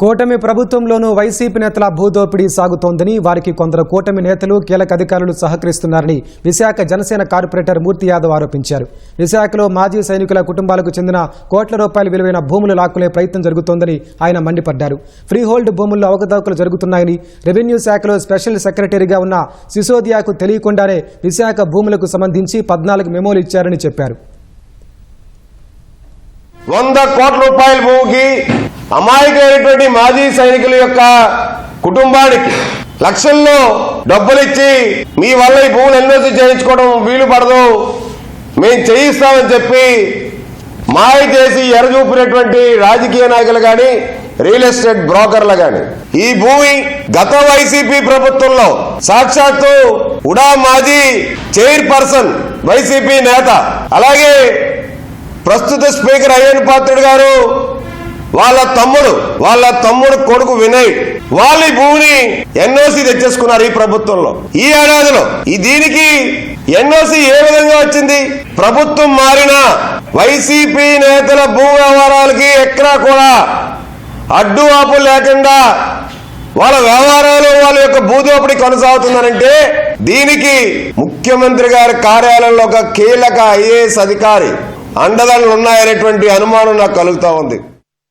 కూటమి ప్రభుత్వంలోనూ వైసీపీ నేతల భూదోపిడీ సాగుతోందని వారికి కొందరు కూటమి నేతలు కీలక అధికారులు సహకరిస్తున్నారని విశాఖ జనసేన కార్పొరేటర్ మూర్తి యాదవ్ ఆరోపించారు. విశాఖలో మాజీ సైనికుల కుటుంబాలకు చెందిన కోట్ల రూపాయల విలువైన భూములు లాక్కునే ప్రయత్నం జరుగుతోందని ఆయన మండిపడ్డారు. ఫ్రీ హోల్డ్ భూముల్లో అవకతవకలు జరుగుతున్నాయని రెవెన్యూ శాఖలో స్పెషల్ సెక్రటరీగా ఉన్న సిసోదియాకు తెలియకుండానే విశాఖ భూములకు సంబంధించి పద్నాలుగు మెమోలు ఇచ్చారని చెప్పారు. వంద కోట్ల రూపాయల భూమికి అమాయకులైనటువంటి మాజీ సైనికుల యొక్క కుటుంబానికి లక్షల్లో డబ్బులిచ్చి మీ వల్ల ఈ భూములు ఎన్ఓసి చేయించుకోవడం వీలు పడదు. మేము చేయిస్తామని చెప్పి మాయ చేసి ఎరచూపినటువంటి రాజకీయ నాయకులు కానీ రియల్ ఎస్టేట్ బ్రోకర్లు కానీ ఈ భూమి గత వైసీపీ ప్రభుత్వంలో సాక్షాత్తు ఉడా మాజీ చైర్పర్సన్ వైసీపీ నేత అలాగే ప్రస్తుత స్పీకర్ అయ్యన్ పాత్రుడు గారు వాళ్ళ తమ్ముడు వాళ్ళ తమ్ముడు కొడుకు వినయ్ వాళ్ళ భూమిని ఎన్ఓసి తెచ్చేసుకున్నారు ఈ ప్రభుత్వంలో. ఈ ఏడాదిలో ఈ దీనికి ఎన్ఓసి ఏ విధంగా వచ్చింది? ప్రభుత్వం మారిన వైసీపీ నేతల భూ వ్యవహారాలకి ఎక్కడా కూడా అడ్డు ఆపు లేకుండా వాళ్ళ వ్యవహారాలు వాళ్ళ యొక్క భూదోపిడి కొనసాగుతున్నారంటే దీనికి ముఖ్యమంత్రి గారి కార్యాలయంలో ఒక కీలక ఐఏఎస్ అధికారి అండదండలు ఉన్నాయనేటువంటి అనుమానం నాకు కలుగుతా ఉంది.